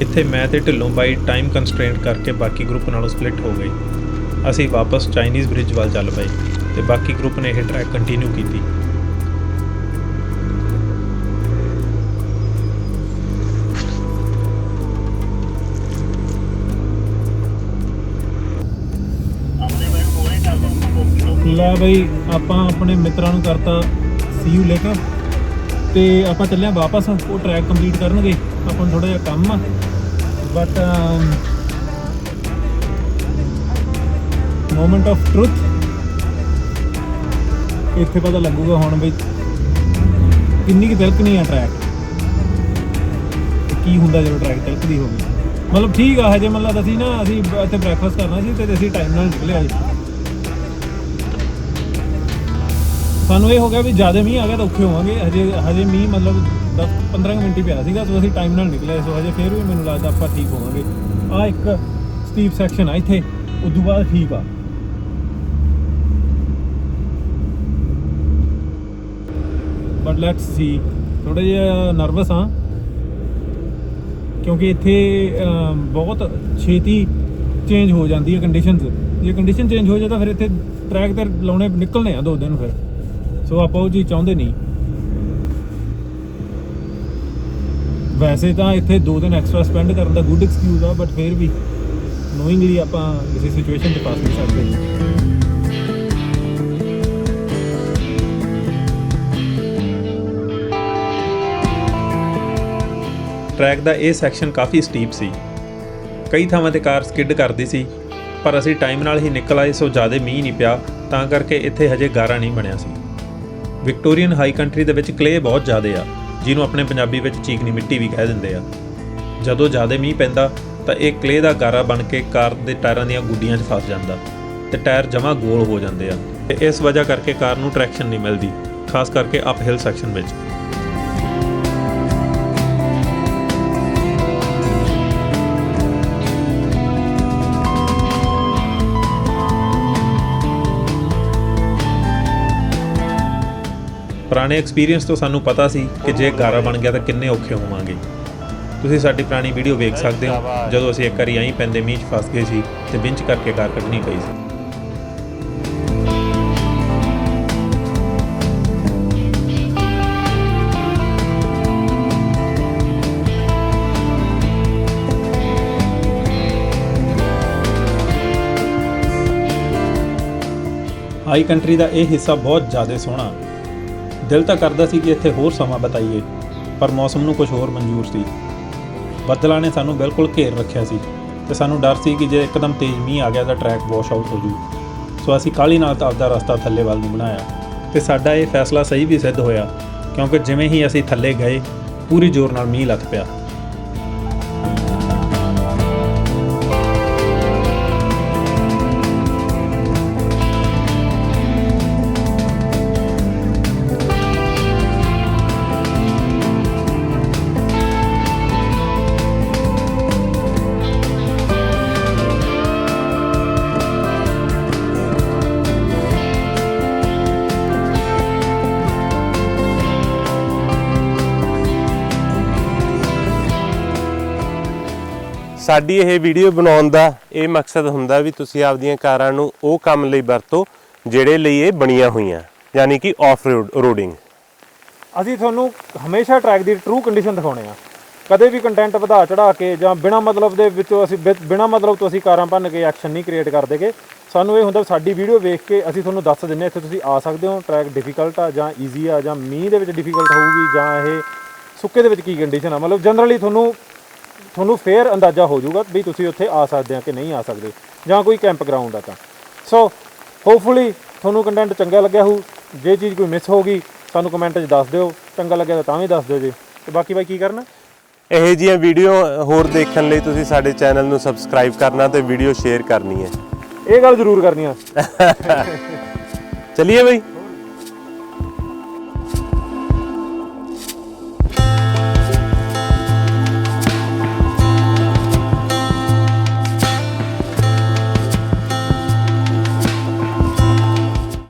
ਇੱਥੇ ਮੈਂ ਤੇ ਢਿੱਲੋਂ ਬਾਈ ਟਾਈਮ ਕੰਸਟ੍ਰੇਂਟ ਕਰਕੇ ਬਾਕੀ ਗਰੁੱਪ ਨਾਲੋਂ ਸਪਲਿਟ ਹੋ ਗਏ। ਅਸੀਂ ਵਾਪਸ ਚਾਈਨੀਜ਼ ਬ੍ਰਿਜ ਵੱਲ ਚੱਲ ਪਏ ਤੇ ਬਾਕੀ ਗਰੁੱਪ ਨੇ ਇਹ ਟਰੈਕ ਕੰਟੀਨਿਊ ਕੀਤੀ। ਲੈ ਬਈ, ਆਪਾਂ ਆਪਣੇ ਮਿੱਤਰਾਂ ਨੂੰ ਕਰਤਾ। ਸੀ ਯੂ ਲੇਟਰ ਤੇ ਆਪਾਂ ਚੱਲਿਆ ਵਾਪਸ। ਉਹ ਟਰੈਕ ਕੰਪਲੀਟ ਕਰਨਗੇ। ਆਪਾਂ ਨੂੰ ਥੋੜਾ ਜਿਹਾ ਕੰਮ ਆ। ਬਟ ਮੋਮੈਂਟ ਆਫ ਟਰੁੱਥ ਇੱਥੇ ਪਤਾ ਲੱਗੂਗਾ ਹੁਣ ਬਈ ਕਿੰਨੀ ਕਿ ਤਿਲਕਣੀ ਆ ਟਰੈਕ ਕੀ ਹੁੰਦਾ ਜਦੋਂ ਟਰੈਕ ਤਿਲਕਦੀ ਹੋਵੇ। ਮਤਲਬ ਠੀਕ ਆ, ਹਜੇ ਮਤਲਬ ਅਸੀਂ ਨਾ, ਅਸੀਂ ਇੱਥੇ ਬ੍ਰੈਕਫਾਸਟ ਕਰਨਾ ਸੀ ਤੇ ਅਸੀਂ ਟਾਈਮ ਨਾਲ ਨਿਕਲੇ ਆਏ ਸਾਨੂੰ ਇਹ ਹੋ ਗਿਆ ਵੀ ਜ਼ਿਆਦਾ ਮੀਂਹ ਆ ਗਿਆ ਤਾਂ ਔਖੇ ਹੋਵਾਂਗੇ। ਹਜੇ ਹਜੇ ਮੀਂਹ ਮਤਲਬ 10 15 ਕੁ ਮਿੰਟ ਹੀ ਪਿਆ ਸੀਗਾ, ਸੋ ਅਸੀਂ ਟਾਈਮ ਨਾਲ ਨਿਕਲੇ ਸੋ ਹਜੇ ਫੇਰ ਵੀ ਮੈਨੂੰ ਲੱਗਦਾ ਆਪਾਂ ਠੀਕ ਹੋਵਾਂਗੇ। ਆ ਇੱਕ ਸਟੀਪ ਸੈਕਸ਼ਨ ਆ ਇੱਥੇ, ਉਦੋਂ ਬਾਅਦ ਠੀਕ ਆ। ਬਟ ਲੈਟਸ ਸੀ ਥੋੜਾ ਜਿਹਾ ਨਰਵਸ ਆ ਕਿਉਂਕਿ ਇੱਥੇ ਬਹੁਤ ਛੇਤੀ ਚੇਂਜ ਹੋ ਜਾਂਦੀ ਹੈ ਕੰਡੀਸ਼ਨਸ ਜੇ ਕੰਡੀਸ਼ਨ ਚੇਂਜ ਹੋ ਜਾਏ ਤਾਂ ਫਿਰ ਇੱਥੇ ਟਰੈਕ ਤੇ ਲਾਉਣੇ, ਨਿਕਲਣੇ ਆ ਦੋ ਦਿਨ ਫਿਰ। ਸੋ ਆਪਾਂ ਉਹ ਚੀਜ਼ ਚਾਹੁੰਦੇ ਨਹੀਂ। ਵੈਸੇ ਤਾਂ ਇੱਥੇ ਦੋ ਦਿਨ ਐਕਸਟਰਾ ਸਪੈਂਡ ਕਰਨ ਦਾ ਗੁੱਡ ਐਕਸਕਿਊਜ਼ ਆ ਬਟ ਫਿਰ ਵੀ ਨੋਇੰਗਲੀ ਆਪਾਂ ਕਿਸੇ ਸਿਚੁਏਸ਼ਨ 'ਚ ਫਸ ਨਹੀਂ ਸਕਦੇ। ਟਰੈਕ ਦਾ ਇਹ ਸੈਕਸ਼ਨ ਕਾਫੀ ਸਟੀਪ ਸੀ। ਕਈ ਥਾਵਾਂ ਤੇ ਕਾਰ ਸਕਿੱਡ ਕਰਦੀ ਸੀ, ਪਰ ਅਸੀਂ ਟਾਈਮ ਨਾਲ ਹੀ ਨਿਕਲ ਆਏ, ਸੋ ਜ਼ਿਆਦਾ ਮੀਂਹ ਨਹੀਂ ਪਿਆ, ਤਾਂ ਕਰਕੇ ਇੱਥੇ ਹਜੇ ਗਾਰਾ ਨਹੀਂ ਬਣਿਆ ਸੀ। ਵਿਕਟੋਰੀਅਨ ਹਾਈ ਕੰਟਰੀ ਦੇ ਵਿੱਚ ਕਲੇ ਬਹੁਤ ਜ਼ਿਆਦੇ ਆ, ਜਿਹਨੂੰ ਆਪਣੇ ਪੰਜਾਬੀ ਵਿੱਚ ਚੀਕਨੀ ਮਿੱਟੀ ਵੀ ਕਹਿ ਦਿੰਦੇ ਆ। ਜਦੋਂ ਜ਼ਿਆਦਾ ਮੀਂਹ ਪੈਂਦਾ, ਤਾਂ ਇਹ ਕਲੇ ਦਾ ਗਾਰਾ ਬਣ ਕੇ ਕਾਰ ਦੇ ਟਾਇਰਾਂ ਦੀਆਂ ਗੁੱਡੀਆਂ 'ਚ ਫਸ ਜਾਂਦਾ ਤੇ ਟਾਇਰ ਜਮਾ ਗੋਲ ਹੋ ਜਾਂਦੇ ਆ ਤੇ ਇਸ ਵਜ੍ਹਾ ਕਰਕੇ ਕਾਰ ਨੂੰ ਟਰੈਕਸ਼ਨ ਨਹੀਂ ਮਿਲਦੀ, ਖਾਸ ਕਰਕੇ ਅਪਹਿਲ ਸੈਕਸ਼ਨ ਵਿੱਚ। ਪੁਰਾਣੇ ਐਕਸਪੀਰੀਅੰਸ ਤੋਂ ਸਾਨੂੰ ਪਤਾ ਸੀ ਕਿ ਜੇ ਗਾਰਾ ਬਣ ਗਿਆ ਤਾਂ ਕਿੰਨੇ ਔਖੇ ਹੋਵਾਂਗੇ। ਤੁਸੀਂ ਸਾਡੀ ਪੁਰਾਣੀ ਵੀਡੀਓ ਵੇਖ ਸਕਦੇ ਹੋ ਜਦੋਂ ਅਸੀਂ ਇੱਕ ਵਾਰੀ ਆਈ ਪੈਂਦੇ ਮੀਂਹ 'ਚ ਫਸ ਗਏ ਸੀ ਤੇ ਵਿੰਚ ਕਰਕੇ ਕਾਰ ਕੱਢਣੀ ਪਈ ਸੀ। ਹਾਈ ਕੰਟਰੀ ਦਾ ਇਹ ਹਿੱਸਾ ਬਹੁਤ ਜ਼ਿਆਦਾ ਸੋਹਣਾ। ਦਿਲ ਤਾਂ ਕਰਦਾ ਸੀ ਕਿ ਇੱਥੇ ਹੋਰ ਸਮਾਂ ਬਿਤਾਈਏ, ਪਰ ਮੌਸਮ ਨੂੰ ਕੁਝ ਹੋਰ ਮਨਜ਼ੂਰ ਸੀ। ਬੱਦਲਾਂ ਨੇ ਸਾਨੂੰ ਬਿਲਕੁਲ ਘੇਰ ਰੱਖਿਆ ਸੀ ਤੇ ਸਾਨੂੰ ਡਰ ਸੀ ਕਿ ਜੇ ਇੱਕਦਮ ਤੇਜ਼ ਮੀਂਹ ਆ ਗਿਆ ਤਾਂ ਟਰੈਕ ਵਾਸ਼ ਆਊਟ ਹੋ ਜੂ। ਸੋ ਅਸੀਂ ਕਾਲੀ ਨਾਲ ਤਾਂ ਆਪਦਾ ਰਸਤਾ ਥੱਲੇ ਵੱਲ ਨੂੰ ਬਣਾਇਆ ਤੇ ਸਾਡਾ ਇਹ ਫੈਸਲਾ ਸਹੀ ਵੀ ਸਿੱਧ ਹੋਇਆ, ਕਿਉਂਕਿ ਜਿਵੇਂ ਹੀ ਅਸੀਂ ਥੱਲੇ ਗਏ, ਪੂਰੀ ਜ਼ੋਰ ਨਾਲ ਮੀਂਹ ਲੱਥ ਪਿਆ। ਸਾਡੀ ਇਹ ਵੀਡੀਓ ਬਣਾਉਣ ਦਾ ਇਹ ਮਕਸਦ ਹੁੰਦਾ ਵੀ ਤੁਸੀਂ ਆਪਦੀਆਂ ਕਾਰਾਂ ਨੂੰ ਉਹ ਕੰਮ ਲਈ ਵਰਤੋ, ਜਿਹੜੇ ਲਈ ਇਹ ਬਣੀਆਂ ਹੋਈਆਂ, ਯਾਨੀ ਕਿ ਆਫ ਰੋਡਿੰਗ ਅਸੀਂ ਤੁਹਾਨੂੰ ਹਮੇਸ਼ਾ ਟਰੈਕ ਦੀ ਟਰੂ ਕੰਡੀਸ਼ਨ ਦਿਖਾਉਣੇ ਆ। ਕਦੇ ਵੀ ਕੰਟੈਂਟ ਵਧਾ ਚੜਾ ਕੇ ਜਾਂ ਬਿਨਾ ਮਤਲਬ ਦੇ ਵਿੱਚੋਂ ਅਸੀਂ ਬਿਨਾ ਮਤਲਬ ਤੋਂ ਅਸੀਂ ਕਾਰਾਂ ਭੰਨ ਕੇ ਐਕਸ਼ਨ ਨਹੀਂ ਕ੍ਰੀਏਟ ਕਰਦੇਗੇ ਸਾਨੂੰ ਇਹ ਹੁੰਦਾ ਸਾਡੀ ਵੀਡੀਓ ਵੇਖ ਕੇ ਅਸੀਂ ਤੁਹਾਨੂੰ ਦੱਸ ਦਿੰਨੇ ਹਾਂ ਇੱਥੇ ਤੁਸੀਂ ਆ ਸਕਦੇ ਹੋ ਟਰੈਕ ਡਿਫਿਕਲਟ ਆ ਜਾਂ ਈਜ਼ੀ ਆ ਜਾਂ ਮੀਂਹ ਦੇ ਵਿੱਚ ਡਿਫਿਕਲਟ ਹੋਊਗੀ ਜਾਂ ਇਹ ਸੁੱਕੇ ਦੇ ਵਿੱਚ ਕੀ ਕੰਡੀਸ਼ਨ ਆ। ਮਤਲਬ ਜਨਰਲੀ ਤੁਹਾਨੂੰ ਤੁਹਾਨੂੰ ਫੇਅਰ ਅੰਦਾਜ਼ਾ ਹੋ ਜਾਊਗਾ ਵੀ ਤੁਸੀਂ ਉੱਥੇ ਆ ਸਕਦੇ ਆ ਕਿ ਨਹੀਂ ਆ ਸਕਦੇ ਜਾਂ ਕੋਈ ਕੈਂਪ ਗਰਾਊਂਡ ਆ ਤਾਂ। ਸੋ ਹੋਪਫੁਲੀ ਤੁਹਾਨੂੰ ਕੰਟੈਂਟ ਚੰਗਾ ਲੱਗਿਆ ਹੋਊ ਜੇ ਚੀਜ਼ ਕੋਈ ਮਿਸ ਹੋ ਗਈ ਸਾਨੂੰ ਕਮੈਂਟ 'ਚ ਦੱਸ ਦਿਓ ਚੰਗਾ ਲੱਗਿਆ ਤਾਂ ਤਾਂ ਵੀ ਦੱਸ ਦਿਓ ਜੀ। ਤੇ ਬਾਕੀ ਬਾਈ ਕੀ ਕਰਨਾ? ਇਹੋ ਜਿਹੀਆਂ ਵੀਡੀਓ ਹੋਰ ਦੇਖਣ ਲਈ ਤੁਸੀਂ ਸਾਡੇ ਚੈਨਲ ਨੂੰ ਸਬਸਕ੍ਰਾਈਬ ਕਰਨਾ ਤੇ ਵੀਡੀਓ ਸ਼ੇਅਰ ਕਰਨੀ ਹੈ। ਇਹ ਗੱਲ ਜ਼ਰੂਰ ਕਰਨੀ ਆ। [LAUGHS] ਚਲਿਏ ਬਈ।